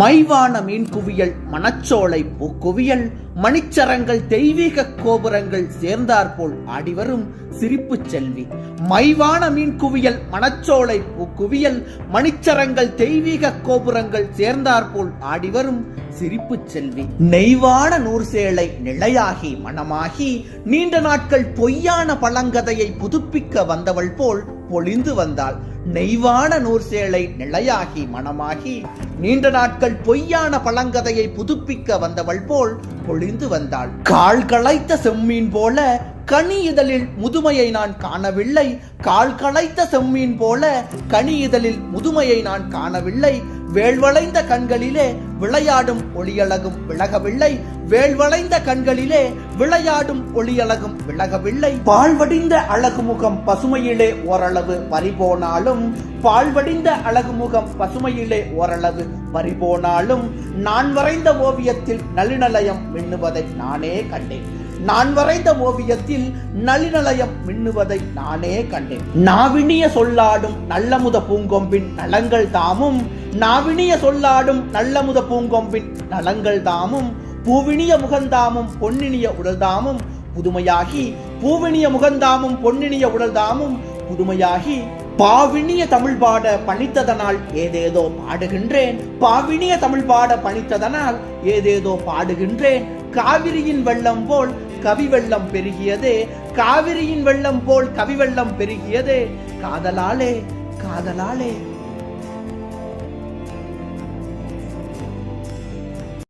மைவான மீன் குவியல் மணச்சோலை பூக்குவியல் மணிச்சரங்கள் தெய்வீக கோபுரங்கள் சேர்ந்தாற்போல் ஆடிவரும் சிரிப்பு செல்வி. மைவான மீன் குவியல் மணச்சோலை பூக்குவியல் மணிச்சரங்கள் தெய்வீக கோபுரங்கள் சேர்ந்தாற்போல் ஆடிவரும் சிரிப்பு செல்வி. நெய்வான நூர் சேலை நிலையாகி மனமாகி நீண்ட நாட்கள் பொய்யான பழங்கதையை புதுப்பிக்க வந்தவள் போல் பொழிந்து வந்தாள். நெய்வான நூர் சேலை நிலையாகி மனமாகி நீண்ட நாட்கள் பொய்யான பழங்கதையை புதுப்பிக்க வந்தவள் போல் பொழிந்து வந்தாள். கால் களைத்த செம்மீன் போல கனி இதழில் முதுமையை நான் காணவில்லை. கால் களைத்த செம்மீன் போல கனி இதழில் முதுமையை நான் காணவில்லை. வேள்வளைந்த கண்களிலே விளையாடும் ஒளியழகும் விலகவில்லை. வேள்வளைந்த கண்களிலே விளையாடும் ஒளியழகும் விலகவில்லை. பால்வடிந்த அழகு முகம் பசுமையிலே ஓரளவு பறிபோனாலும் பால்வடிந்த அழகு முகம் பசுமையிலே ஓரளவு பறிபோனாலும் நான் வரைந்த ஓவியத்தில் நளினலயம் மின்னுவதை நானே கண்டேன். நான் வரைந்த ஓவியத்தில் நளிநலயம் மின்னுவதை நானே கண்டேன். நாவினிய சொல்லாடும் நல்லமுத பூங்கொம்பின் நலங்கள் தாமும் நாவினிய சொல்லாடும் நல்லமுத பூங்கொம்பின் நலங்கள் தாமும் பூவினிய முகந்தாமும் பொன்னினிய உடல்தாமும் புதுமையாகி பூவினிய முகந்தாமும் பொன்னினிய உடல்தாமும் புதுமையாகி பாவினிய தமிழ் பாட பணித்ததனால் ஏதேதோ பாடுகின்றேன். பாவினிய தமிழ் பாட பணித்ததனால் ஏதேதோ பாடுகின்றேன். காவிரியின் வெள்ளம் போல் கவி வெள்ளம் பெருகியதே காவிரியின் வெள்ளம் போல் கவி வெள்ளம் பெருகியதே. காதலாலே காதலாலே.